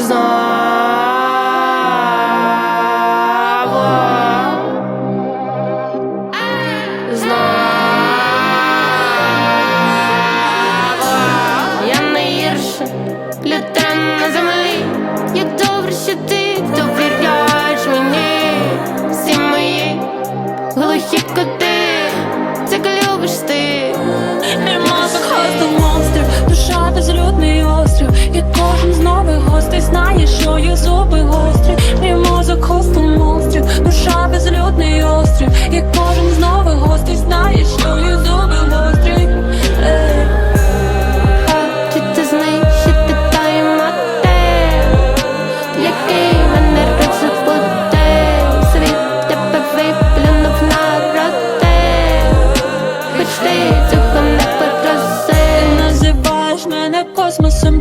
Cause I'm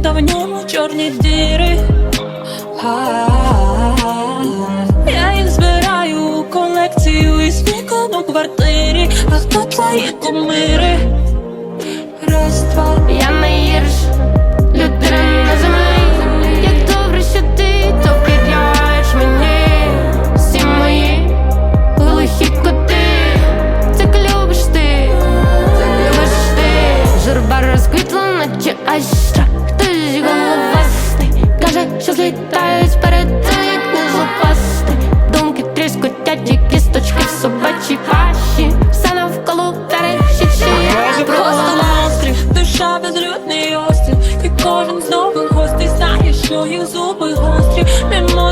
та в ньому чорні діри. Я їх збираю у колекцію і снігом у квартирі. А хто твої кумири? Раз, два, я не гірш, людина на землі. Як добре, що ти то мені, всі мої лихі коти, так любиш ти, любиш ти, журба розквітла, наче айстра. Твої зуби гострі, немає.